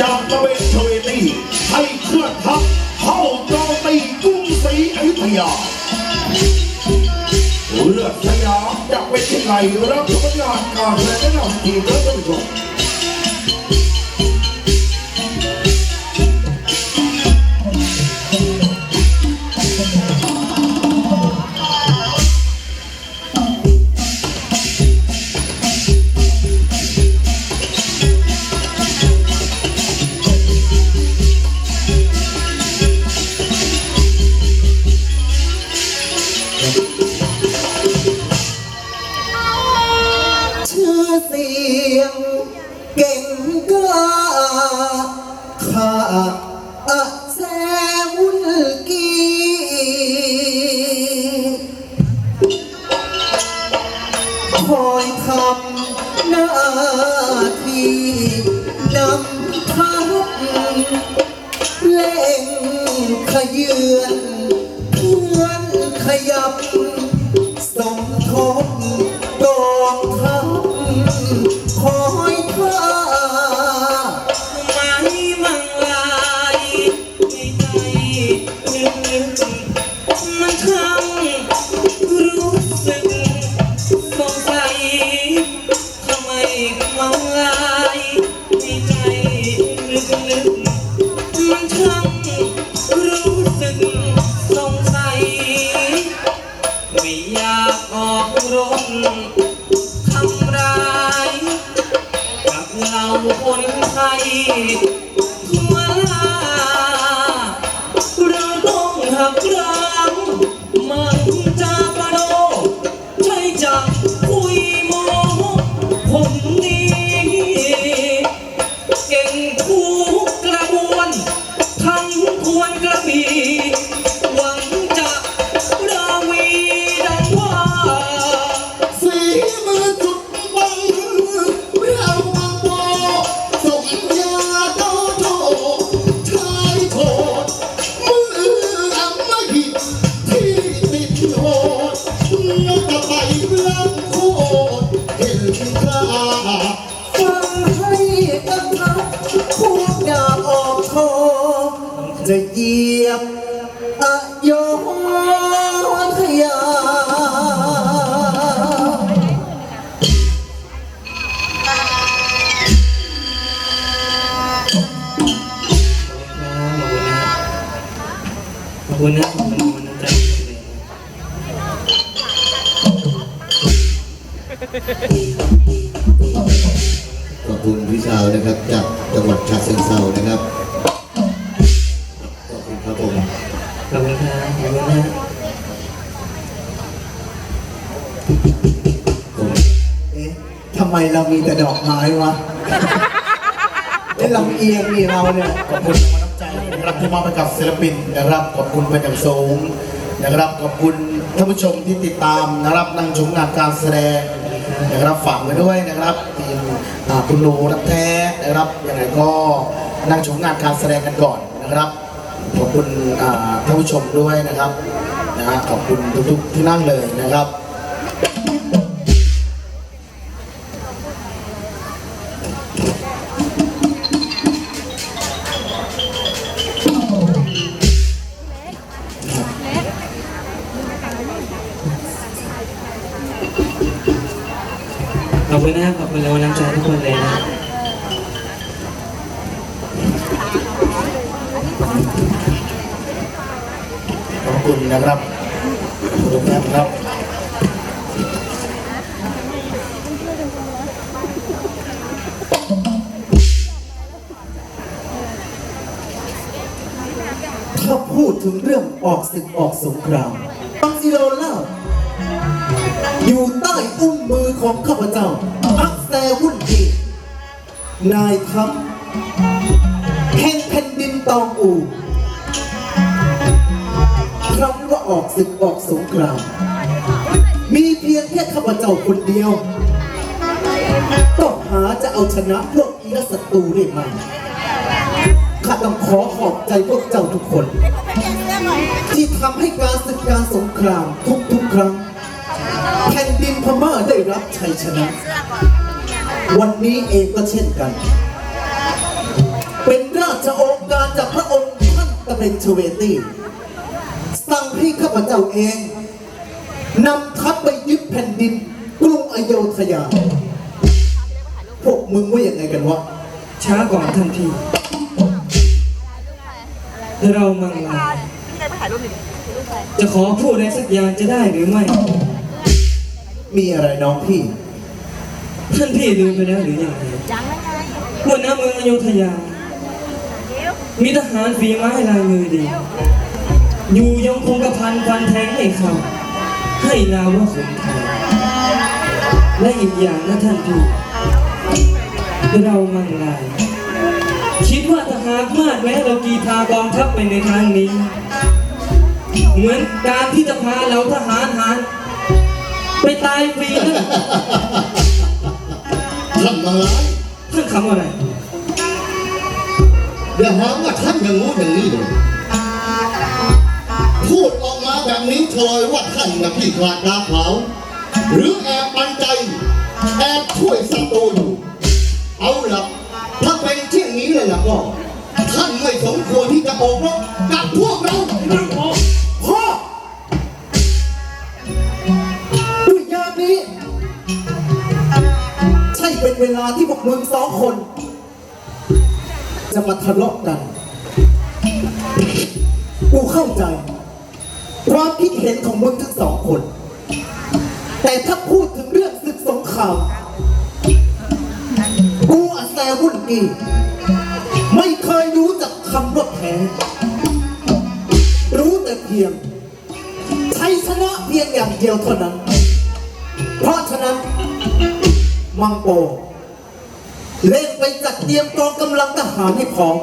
จากตะเวนชเวตีให้เคลื่อนทัพเข้าโจมตีกรุงศรีอยุธยาเลือดสยามจะเป็นที่ไหนรับชมงานการแสดงนำทีมและท่านผู้ชม เสียง เก่งกล้าข้าอะแซวุลกีคอยทำหน้าที่นำทัพเล่งขยือนเพื่อนขยับสมทบ ยทั่ ขอบคุณนะขอบคุณนะขอบคุณนใจเลยขอบคุณพี่ชาวนะครับ จากจังหวัดฉะเชิงเทรานะครับ ขอบคุณครับผมขอบคุณครับขอบคุณนะผมเอ๊ะทำไมเรามีแต่ดอกไม้วะไอ้ลำเอียงนี่เราเนี่ยขอบคุณ ที่มอบให้กับศิลปินนะครับขอบคุณเป็นอย่างสูงนะครับขอบคุณท่านผู้ชมที่ติดตามนะครับนั่งชมงานการแสดงนะครับฝากไว้ด้วยนะครับทีมคุณหนูรับแท้นะครับยังไงก็นั่งชมงานการแสดงกันก่อนนะครับขอบคุณท่านผู้ชมด้วยนะครับนะฮะขอบคุณทุกๆที่นั่งเลยนะครับ ออกศึกออกสงครามบังซิโลล่าอยู่ใต้อุ้งมือของข้าพเจ้า อักแซวุ่นดีนายทัพแห่งแผ่นดินตองอูครั้นว่าออกศึกออกสงคราม มีเพียงแค่ข้าพเจ้าคนเดียวก็หาจะเอาชนะพวกอีรศัตรูได้ไหมข้าต้องขอขอบใจพวกเจ้าทุกคน ที่ทำให้การศึกการสงครามทุกๆครั้งแผ่นดินพม่าได้รับชัยชนะ วันนี้เองก็เช่นกัน เป็นราชโองการจากพระองค์ท่านตะเบนชเวตีสั่งให้ข้าพเจ้าเองนำทัพไปยึดแผ่นดินกรุงอโยธยา พวกมึงว่าอย่างไงกันวะ ช้าก่อนท่านพี่เรามังลา ยจะขอพูดอะไรสักอย่างจะได้หรือไม่ มีอะไรน้องพี่ ท่านพี่ลืมไปแล้วหรือยังไงว่าน้ำเมืองอโยธยา มีทหารฝีไม้ลายมือดี อยู่ยงคงกระพันฟันแทงให้เขาให้นามว่าขุนไทยและอีกอย่างนะท่านพี่เรามังลายคิดว่าทหารมาดแม้เรากีทากองทัพไปในครั้งนี้ เหมือนการที่จะพาเราทหารหารไปตายฟรีนั่นท่านมาร้ายท่านคำอะไรอย่าหาว่าท่านอย่างงู้นอย่างนี้เลยพูดออกมาแบบนี้เฉยว่าท่านนะพี่ขาดดาขาวหรือแอบปันใจ แอบช่วยศัตรูอยู่เอาละถ้าเป็นเช่นนี้เลยล่ะก็ท่านไม่สมควรที่จะออกรบ จะมาทะเลาะกัน กูเข้าใจ ความคิดเห็นของมึงทั้งสองคน แต่ถ้าพูดถึงเรื่องศึกสงคราม กูอาแซวุ่นกีไม่เคยรู้จักคำว่าแพ้รู้แต่เพียงชัยชนะเพียงอย่างเดียวเท่านั้น เพราะฉะนั้น มังโป เล่นไปจัดเตรียมกองกำลังทหารให้พร้อม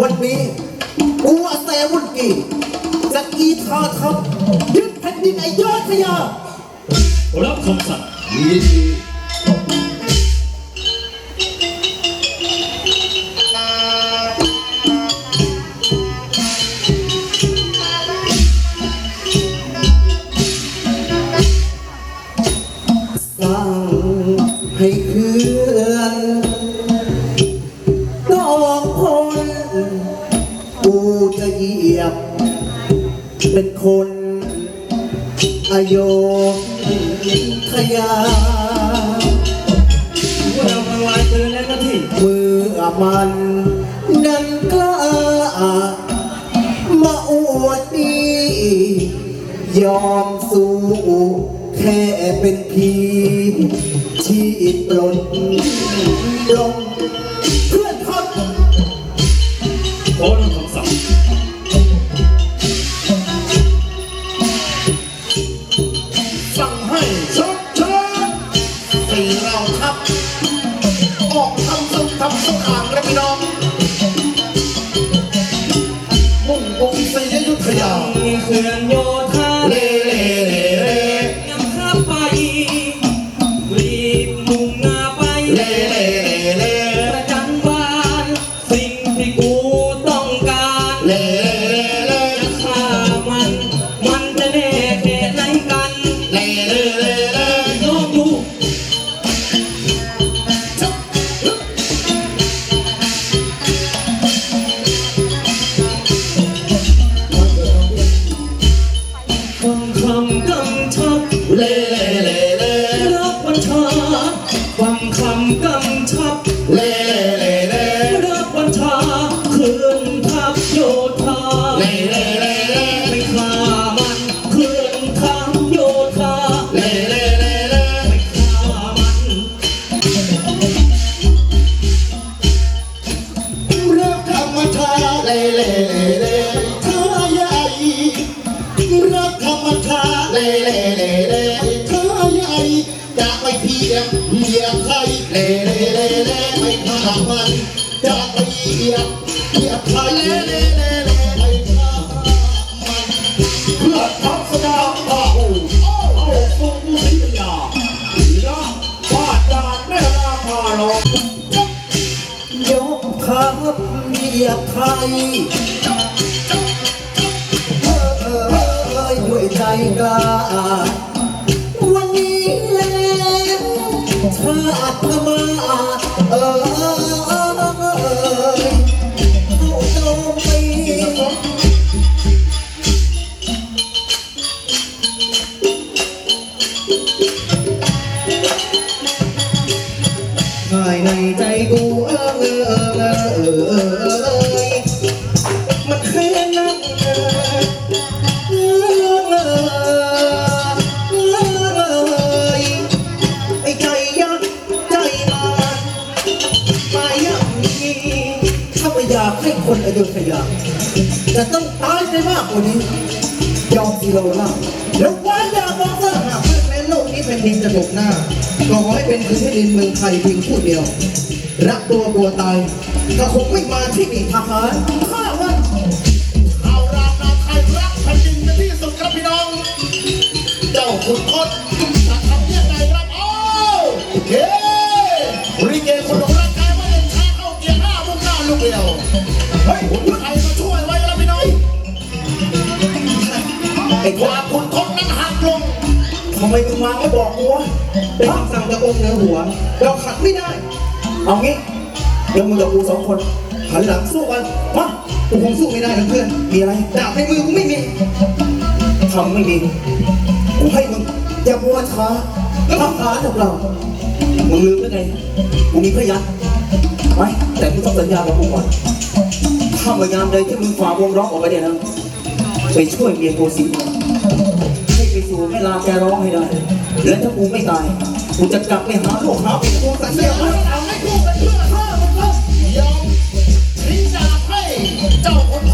วันนี้กูอาแซวุนกีจะกีทาทัพยึดแผ่นดินไอโยธยารับคำสั่ง อโยธยาพวกเรามังลายเตือแล้วนะที่เมื่อมันนั้นกล้ามาอวดดียอมสู้แค่เป็นพีที่ปลดลงเพื่อนทัพขอรับคำามี ลงยกทัพเหยียบไทยเออเออด้วยใจกล้าวันนี้แล้วชาติมาเออเออเออเออ คนอยุธยาจะต้องตายไปมากกว่านี้ ยอมสิโราล่าแล้วว่าอย่ามองว่าหากเมื่อแม้โลกนี้เป็นดินจะตกหน้า ก็ขอให้เป็นพื้นแผ่นดินเมืองไทยเพียงผู้เดียว รักตัวกลัวตายก็คงไม่มาที่นี่ทหารข้าวันเอารานาไทยรักแผ่นดินเป็นที่สุดครับพี่น้อง เจ้าขุนพล ไอ้ความมขุนทนนั้นหักลงทำไมมึงมาไม่บอกกูวะเป็นคำสั่งจากองค์เหนือหัว เราขัดไม่ได้ เอางี้เดี๋ยวมึงกับกูสองคนหันหลังสู้กันมากูคงสู้ไม่ได้นะเพื่อน มีอะไรดาบในมือกูไม่มีทำไม่ดีกูให้มึงอย่าบัวช้าทหารของเรามึงลืมได้ไงกูมีพยันไม่แต่มึงต้องสัญญากับกูก่อนถ้าเมื่อยามใดที่มึงฝ่าวงร้องออกไปเนี่ยนะ ไปช่วยเมียโกสีให้ไปสู่เวลาแกร้องให้ได้ และถ้ากูไม่ตาย กูจะกลับไปหาลูกหาเป็นกูสัญญาเอาให้กูเป็นเพื่อฆ่ามันครับยอมทิ้งดาบให้เจ้าคน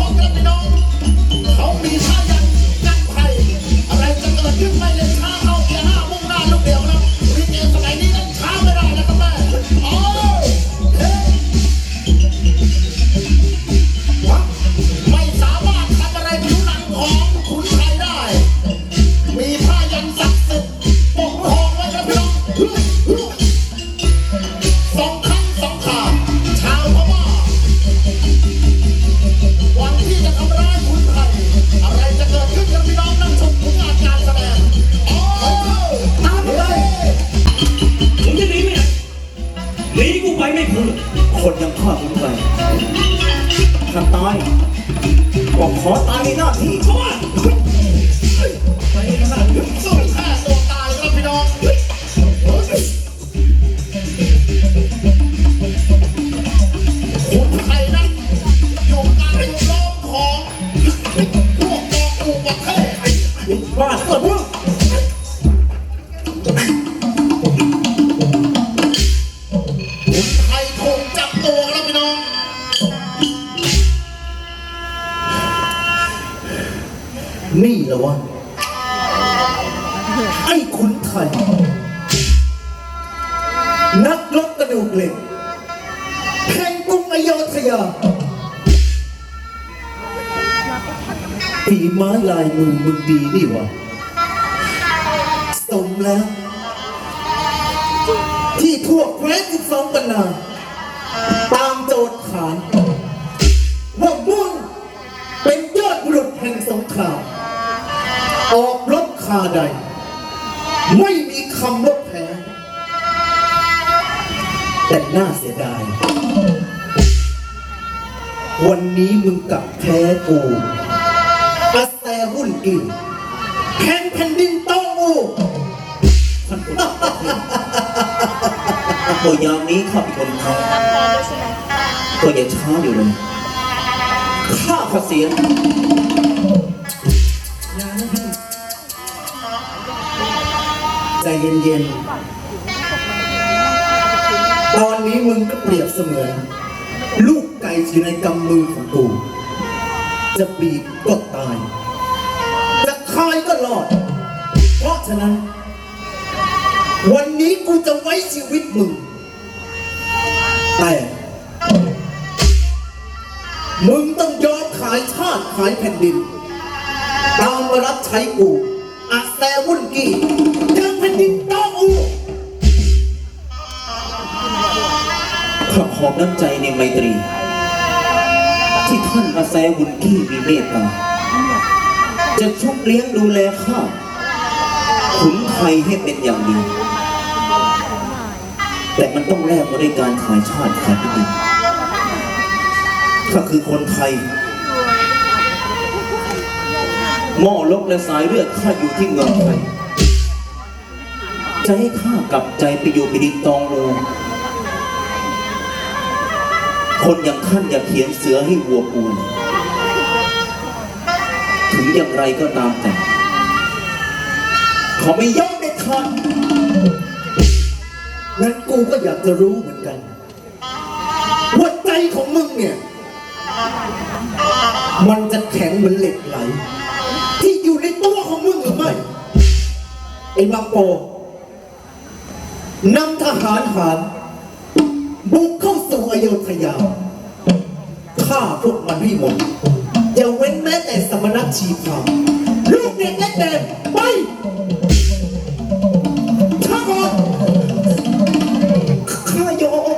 คนยังฆ่ากูไปถ้าตายก็ขอตายในหน้าที่ นักรบกระดูกเหล็กแห่งกรุงอโยธยาฝีไม้ลายมือมึงดีนี่วะสมแล้ว ที่พวกแคว้นสิบสองปันนาตามโจทย์ขานว่ามึงเป็นยอดบุรุษแห่งสงครามออกรบคาใด ไม่มีคำว่า แพ้แต่น่าเสียดาย วันนี้มึงกลับแพ้กูอาแซหุ่นกินแข่งแผ่นดินต้องอูท่านผู้ชมตัวยามนี้ข้าเป็นคนไทยก็อย่าช้าอยู่เลย ข้าขอเสียงใจเย็นๆตอนนี้ มึงก็เปรียบเสมือน ลูกไก่ที่ในกำมือของกูจะบีบก็ตาย จะคายก็รอด เพราะฉะนั้น วันนี้กูจะไว้ชีวิตมึง แต่ มึงต้องยอมขายชาติขายแผ่นดิน ตามมารับใช้กูอาแซวุ่นกี้ยังแผ่นดินต้องอู ขอบขอบน้ำใจในไมตรี ที่ท่านอาแซบุญกี้มีเมตตาจะชุบเลี้ยงดูแลข้าขุนไทยให้เป็นอย่างดี แต่มันต้องแลกมาด้วยการขายชาติขายแผ่นดินข้าคือคนไทยหม้อลกและสายเลือดข้าอยู่ที่เมืองไทยจะให้ข้ากลับใจไปอยู่แผ่นดิตองโล คนอย่างท่านอย่าเขียนเสือให้วัวปูนถึงอย่างไรก็ตามแต่เขาไม่ยอมเด็ดขาดงั้นกูก็อยากจะรู้เหมือนกันว่าใจของมึงเนี่ย มันจะแข็งเหมือนเหล็กไหล ที่อยู่ในตัวของมึงหรือไม่ไอ้มังโปนำทหารหาร บุกเข้าสู่อโยธยาฆ่าพวกมันให้หมดอย่าเว้นแม้แต่สมณชีพราลูกเด็กและแดงไปข้าก่อนข้ายอม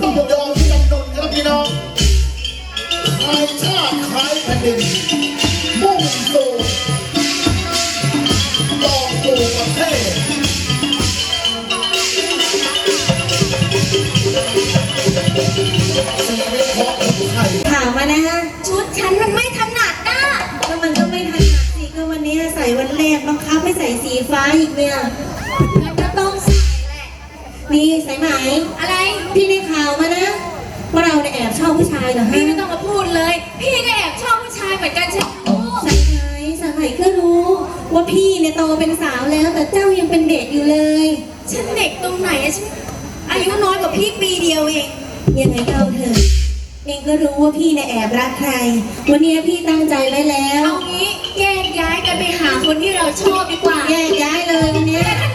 ต้องยอมที่จำนนครับพี่น้องขายชาติขายแผ่นดินามมานะฮะชุดฉันมันไม่ถนัดนะก็มันก็ไม่ถนัดสิก็วันนี้ใส่วันแรกบังคับให้ใส่สีฟ้าอีกเนี่ยมันก็ต้องใส่แหละนี่สายไหมอะไรพี่ได้ข่าวมานะว่าเราเนี่ยแอบชอบผู้ชายเหรอฮะพี่ไม่ต้องมาพูดเลย พี่ก็แอบชอบผู้ชายเหมือนกันใช่ไหมลูกสายไหมสายไหมก็รู้ ว่าพี่เนี่ยโตเป็นสาวแล้ว แต่เจ้ายังเป็นเด็กอยู่เลย ฉันเด็กตรงไหนอะฉันอายุน้อยกว่าพี่ปีเดียวเองยังไงก็เอาเถอะ เองก็รู้ว่าพี่เนี่ยแอบรักใคร วันนี้พี่ตั้งใจไว้แล้ว เอางี้แยกย้ายกันไปหาคนที่เราชอบดีกว่าแยกย้ายเลยวันเนี้ยแต่ถ้า